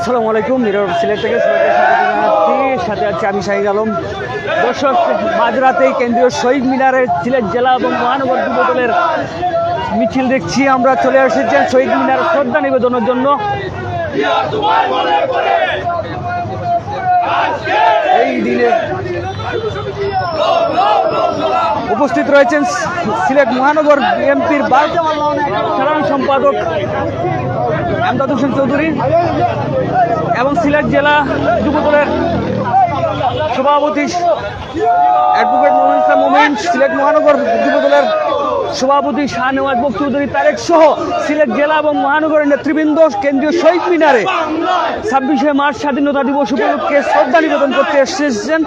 আসসালামু আলাইকুম, মিরর সিলেট থেকে জানাচ্ছি। সাথে আছে আমি শাহিদ আলম। দর্শক, মাঝরাতে কেন্দ্রীয় শহীদ মিনারে সিলেট জেলা এবং মহানগর যুব দলের মিছিল দেখছি। আমরা চলে এসেছেন শহীদ মিনার শ্রদ্ধা নিবেদনের জন্য। এই দিনে উপস্থিত রয়েছেন সিলেট মহানগর বিএনপির সাধারণ সম্পাদক। আমদাদ হোসেন চৌধুরী এবং সিলেট জেলা যুবদলের সভাপতি অ্যাডভোকেট মোহাম্মদ ইসলাম মোমিন, সিলেট মহানগর যুবদলের সভাপতি শাহ নেওয়াজ বক চৌধুরী, তারেক সহ সিলেট জেলা এবং মহানগরের নেতৃবৃন্দ, কেন্দ্রীয় শহীদ মিনারে ছাব্বিশে মার্চ স্বাধীনতা দিবস উপলক্ষে শ্রদ্ধা নিবেদন করতে এসেছেন।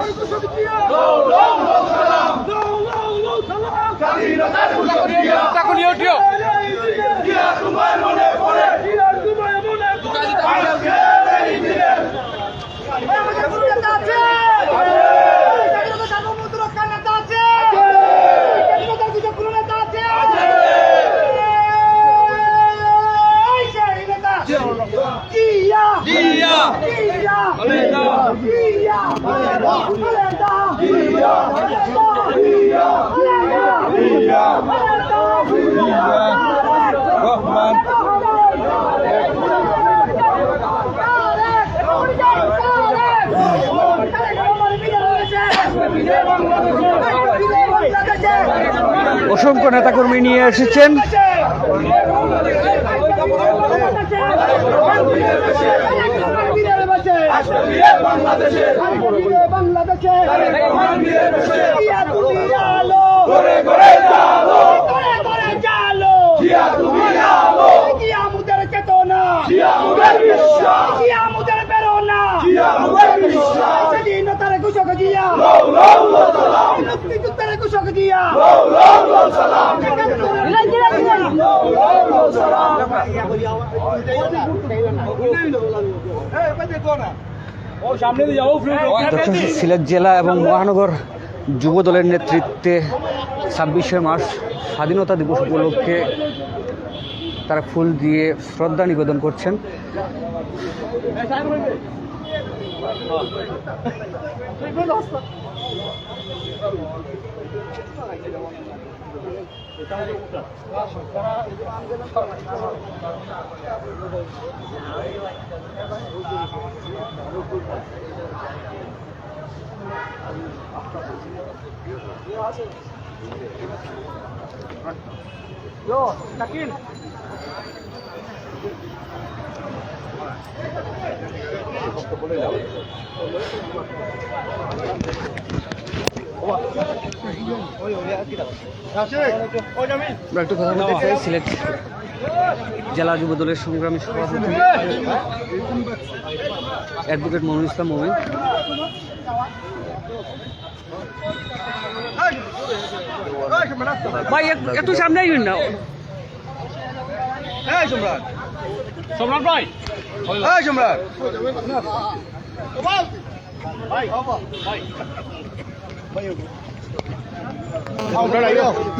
অসংখ্য নেতাকর্মী নিয়ে এসেছেন। স্বাধীনতার ঘোষক দিয়া মুক্তিযুদ্ধের ঘোষক দিয়া সিলেট জেলা এবং মহানগর যুব দলের নেতৃত্বে ছাব্বিশে মার্চ স্বাধীনতা দিবস উপলক্ষে তারা ফুল দিয়ে শ্রদ্ধা নিবেদন করছেন। Yo, Takin. বলে যাবে আমরা একটু কথা বলতে চাই সিলেট জেলা যুব দলের সংগ্রামী সভাপতি অ্যাডভোকেট মমিন ইসলাম মোমিন ভাই এক- একটু সামনে আইবেন না। সম্রাট। ভাই। সম্রাট।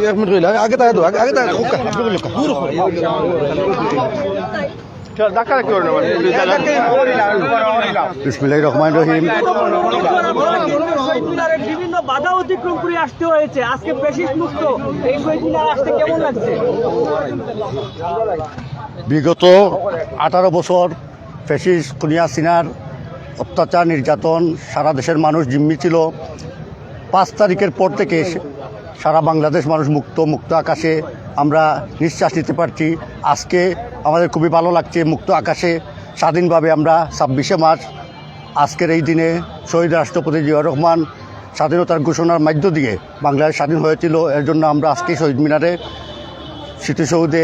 এক মিনিট রইল আগে তাকে আগে আগে তাকে বিসমিল্লাহ রহমান রহিম। বিভিন্ন বাধা অতিক্রম করে আসতে হয়েছে। আজকে পেশিস মুক্ত। এই আসতে কেমন লাগছে? বিগত আঠারো বছর ফেসিস কুনিয়া সিনার অত্যাচার নির্যাতন সারা দেশের মানুষ জিম্মি ছিল। পাঁচ তারিখের পর থেকে সারা বাংলাদেশ মানুষ মুক্ত মুক্ত আকাশে আমরা নিঃশ্বাস নিতে পারছি। আজকে আমাদের খুবই ভালো লাগছে মুক্ত আকাশে। স্বাধীনভাবে আমরা ছাব্বিশে মার্চ, আজকের এই দিনে শহীদ রাষ্ট্রপতি জিয়াউর রহমান স্বাধীনতার ঘোষণার মধ্য দিয়ে বাংলাদেশ স্বাধীন হয়েছিল, এর জন্য আমরা আজকে শহীদ মিনারে স্মৃতিসৌধে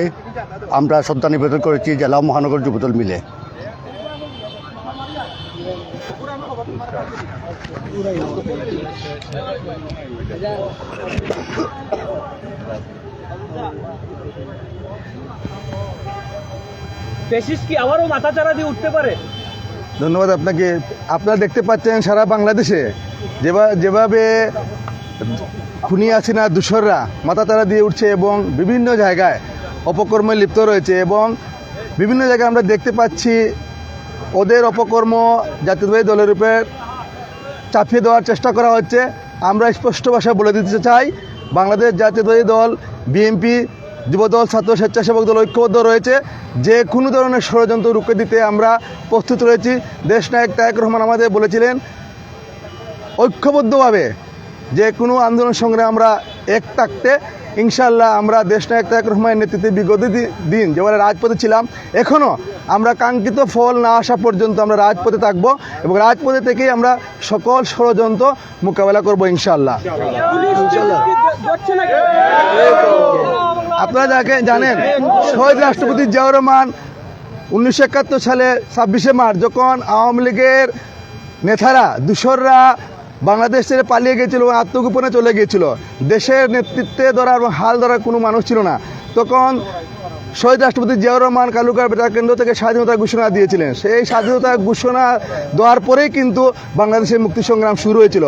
আমরা শ্রদ্ধা নিবেদন করেছি, জেলা মহানগর যুবদল মিলে। ধন্যবাদ আপনাকে। আপনারা দেখতে পাচ্ছেন সারা বাংলাদেশে যেভাবে খুনি না, দূষররা মাথা তারা দিয়ে উঠছে এবং বিভিন্ন জায়গায় অপকর্মে লিপ্ত রয়েছে এবং বিভিন্ন জায়গায় আমরা দেখতে পাচ্ছি ওদের অপকর্ম জাতীয়তাবাদী দলের উপর চাপিয়ে দেওয়ার চেষ্টা করা হচ্ছে। আমরা স্পষ্ট ভাষায় বলে দিতে চাই, বাংলাদেশ জাতীয়তাবাদী দল, বিএনপি, যুবদল, ছাত্র স্বেচ্ছাসেবক দল, ঐক্যবদ্ধ রয়েছে। যে কোনো ধরনের ষড়যন্ত্র রুখে দিতে আমরা প্রস্তুত রয়েছি। দেশনায়ক তায়ক রহমান আমাদের বলেছিলেন, ঐক্যবদ্ধভাবে যে কোনো আন্দোলন সঙ্গে আমরা এক থাকতে ইনশাল্লাহ আমরা দেশনায়ক তায়েক রহমানের নেতৃত্বে বিগত দিন যেভাবে রাজপথে ছিলাম, এখনও আমরা কাঙ্ক্ষিত ফল না আসা পর্যন্ত আমরা রাজপথে থাকব এবং রাজপথে থেকেই আমরা সকল ষড়যন্ত্র মোকাবেলা করব ইনশাল্লাহ আপনারা যাকে জানেন, শহীদ রাষ্ট্রপতি জিয়াউর রহমান উনিশশো একাত্তর সালে ছাব্বিশে মার্চ যখন আওয়ামী লীগের নেতারা, দূষররা বাংলাদেশ ছেড়ে পালিয়ে গিয়েছিল আত্মগোপনে চলে গিয়েছিল। দেশের নেতৃত্বে ধরা এবং হাল ধরার কোনো মানুষ ছিল না। তখন শহীদ রাষ্ট্রপতি জিয়াউর রহমান কালুকার বেতার কেন্দ্র থেকে স্বাধীনতা ঘোষণা দিয়েছিলেন। সেই স্বাধীনতা ঘোষণা দেওয়ার পরেই কিন্তু বাংলাদেশের মুক্তি সংগ্রাম শুরু হয়েছিল।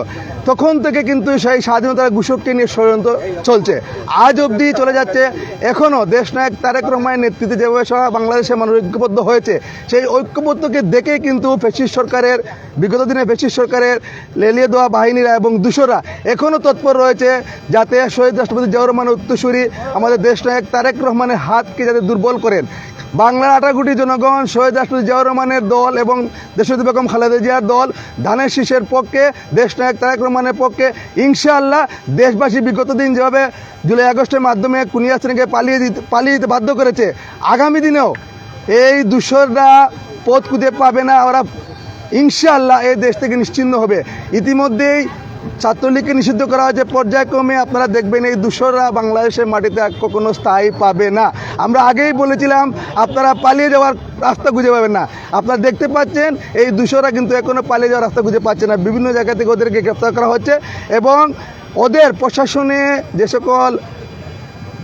তখন থেকে কিন্তু সেই স্বাধীনতার ঘোষককে নিয়ে ষড়যন্ত্র চলছে। আজ অবধি চলে যাচ্ছে। এখনও দেশনায়ক তারেক রহমানের নেতৃত্বে যেভাবে সারা বাংলাদেশের মানুষ ঐক্যবদ্ধ হয়েছে, সেই ঐক্যবদ্ধকে দেখেই কিন্তু ফেসিস সরকারের, বিগত দিনে ফেসিস সরকারের লেলিয়ে দেওয়া বাহিনীরা এবং দূষরা এখনও তৎপর রয়েছে যাতে শহীদ রাষ্ট্রপতি জিয়াউর রহমানের উত্তরসূরি, আমাদের দেশনায়ক তারেক রহমানের হাতকে যাতে দুর্বল করেন। বাংলার কোটি জনগণ শহীদ রাষ্ট্রপতি জিয়াউর রহমানের দল এবং দেশপতি বেগম খালেদা জিয়ার দল ধানের শীষের পক্ষে দেশনায়ক তারেক রহমানের পক্ষে, ইনশাআল্লাহ দেশবাসী বিগত দিন যেভাবে জুলাই আগস্টের মাধ্যমে কুনিয়া শ্রেণীকে পালিয়ে দিতে পালিয়ে দিতে বাধ্য করেছে, আগামী দিনেও এই দূষররা পথ খুঁজে পাবে না। ওরা ইনশাআল্লাহ এই দেশ থেকে নিশ্চিন্ন হবে। ইতিমধ্যেই ছাত্রলীগকে নিষিদ্ধ করা হয়েছে। পর্যায়ক্রমে আপনারা দেখবেন এই দূষররা বাংলাদেশের মাটিতে কখনো স্থায়ী পাবে না। আমরা আগেই বলেছিলাম, আপনারা পালিয়ে যাওয়ার রাস্তা খুঁজে পাবেন না। আপনারা দেখতে পাচ্ছেন, এই দূষররা কিন্তু এখনও পালিয়ে যাওয়ার রাস্তা খুঁজে পাচ্ছে না। বিভিন্ন জায়গা থেকে ওদেরকে গ্রেপ্তার করা হচ্ছে এবং ওদের প্রশাসনে যে সকল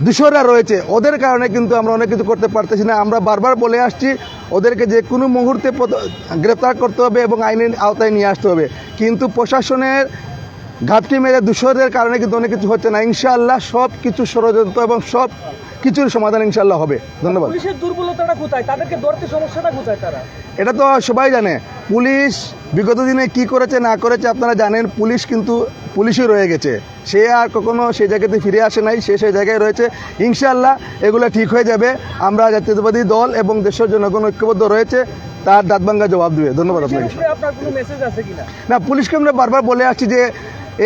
দূষররা রয়েছে, ওদের কারণে কিন্তু আমরা অনেক কিছু করতে পারতেছি না। আমরা বারবার বলে আসছি, ওদেরকে যে কোনো মুহূর্তে গ্রেপ্তার করতে হবে এবং আইনের আওতায় নিয়ে আসতে হবে। কিন্তু প্রশাসনের ঘাপটি মেরে দূষরের কারণে কিন্তু অনেক কিছু হচ্ছে না। ইনশাআল্লাহ সব কিছু ষড়যন্ত্র এবং সব কিছুর সমাধান ইনশাআল্লাহ হবে। ধন্যবাদ। পুলিশের দুর্বলতাটা কোথায়? তাদেরকে ধরতে সমস্যাটা কোথায় তারা? এটা তো সবাই জানে। পুলিশ বিগত দিনে কি করেছে না করেছে আপনারা জানেন পুলিশ কিন্তু পুলিশই রয়ে গেছে। সে আর কখনো সেই জায়গাতে ফিরে আসে নাই সে সেই জায়গায় রয়েছে। ইনশাআল্লাহ এগুলো ঠিক হয়ে যাবে। আমরা জাতীয়তাবাদী দল এবং দেশের জনগণ ঐক্যবদ্ধ রয়েছে। তার দাঁতভাঙ্গা জবাব দেবে। ধন্যবাদ আপনাকে। না পুলিশকে আমরা বারবার বলে আসছি যে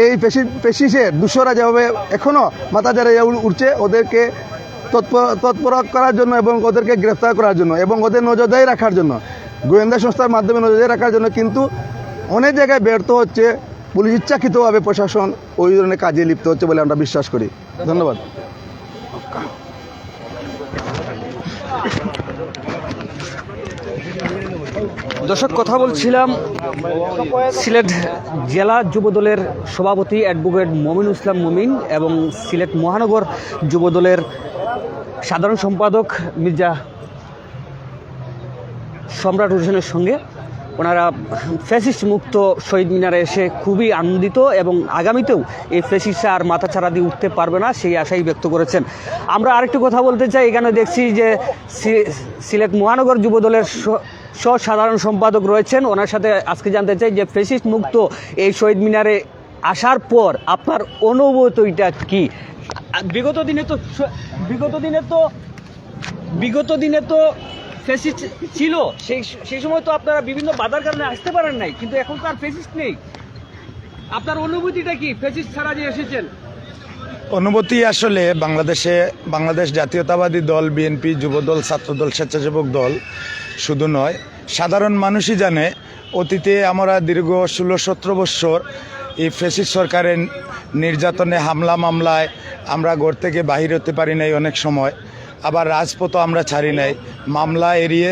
এই পেশি পেশিসে দুশোরা যেভাবে এখনও মাথা যারা উঠছে ওদেরকে তৎপর তৎপর করার জন্য এবং ওদেরকে গ্রেফতার করার জন্য এবং ওদের নজরদারি রাখার জন্য। গোয়েন্দা সংস্থার মাধ্যমে নজরদারি রাখার জন্য কিন্তু অনেক জায়গায় ব্যর্থ হচ্ছে। পুলিশ ইচ্ছাকৃতভাবে প্রশাসন ওই ধরনের কাজে লিপ্ত হচ্ছে বলে আমরা বিশ্বাস করি। ধন্যবাদ। দর্শক, কথা বলছিলাম সিলেট জেলা যুবদলের সভাপতি অ্যাডভোকেট মমিন ইসলাম মমিন এবং সিলেট মহানগর যুবদলের সাধারণ সম্পাদক মির্জা সম্রাট হোসেনের সঙ্গে। ওনারা ফ্যাসিস্ট মুক্ত শহীদ মিনারে এসে খুবই আনন্দিত এবং আগামীতেও এই ফ্যাসিস্ট আর মাথা ছাড়া দিয়ে উঠতে পারবে না সেই আশাই ব্যক্ত করেছেন। আমরা আরেকটি কথা বলতে চাই, এখানে দেখছি যে সিলেট মহানগর যুবদলের সহ সাধারণ সম্পাদক রয়েছেন। ওনার সাথে আজকে জানতে চাই যে ফ্যাসিস্ট মুক্ত এই শহীদ মিনারে আসার পর আপনার অনুভূতিটা কি? বিগত দিনে তো বিগত দিনে তো, বিগত দিনে তো ফেসিস্ট ছিল। সেই সেই সময় তো আপনারা বিভিন্ন বাধার কারণে আসতে পারেন নাই, কিন্তু এখন তো আর ফেসিস্ট নেই। আপনার অনুভূতিটা কি? ফেসিস্ট ছাড়া যে এসেছেন। অনুভূতি আসলে বাংলাদেশে, বাংলাদেশ জাতীয়তাবাদী দল, বিএনপি, যুবদল, ছাত্রদল, স্বেচ্ছাসেবক দল শুধু নয়, সাধারণ মানুষই জানে, অতীতে আমরা দীর্ঘ ষোলো সতেরো বৎসর এই ফেসিস সরকারের নির্যাতনে, হামলা, মামলায় আমরা ঘর থেকে বাহির হতে পারি নাই অনেক সময়। আবার রাজপথও আমরা ছাড়ি নাই। মামলা এড়িয়ে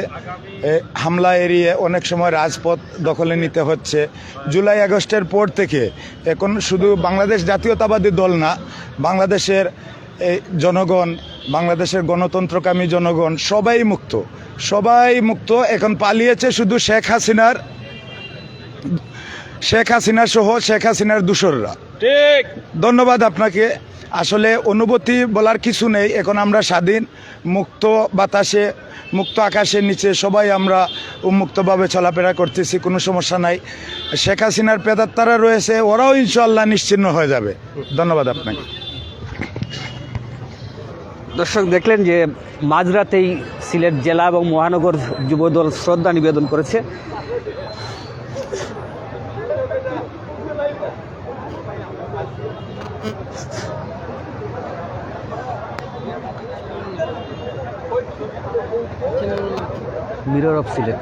হামলা এড়িয়ে অনেক সময় রাজপথ দখলে নিতে হচ্ছে। জুলাই, আগস্টের পর থেকে এখন শুধু বাংলাদেশ জাতীয়তাবাদী দল না, বাংলাদেশের জনগণ বাংলাদেশের গণতন্ত্রকামী জনগণ সবাই মুক্ত। সবাই মুক্ত এখন পালিয়েছে শুধু শেখ হাসিনার শেখ হাসিনা সহ শেখ হাসিনার দূসররা ঠিক। ধন্যবাদ আপনাকে। আসলে অনুভূতি বলার কিছু নেই এখন আমরা স্বাধীন মুক্ত বাতাসে মুক্ত আকাশের নিচে সবাই আমরা উন্মুক্তভাবে চলাফেরা করতেছি কোনো সমস্যা নাই। শেখ হাসিনার পেদাত্তারা রয়েছে ওরাও ইনশাল্লাহ নিশ্চিন্ন হয়ে যাবে। ধন্যবাদ আপনাকে। দর্শক দেখলেন যে মাঝরাতেই সিলেট জেলা এবং মহানগর যুবদল শ্রদ্ধা নিবেদন করেছে। Mirror of Sylhet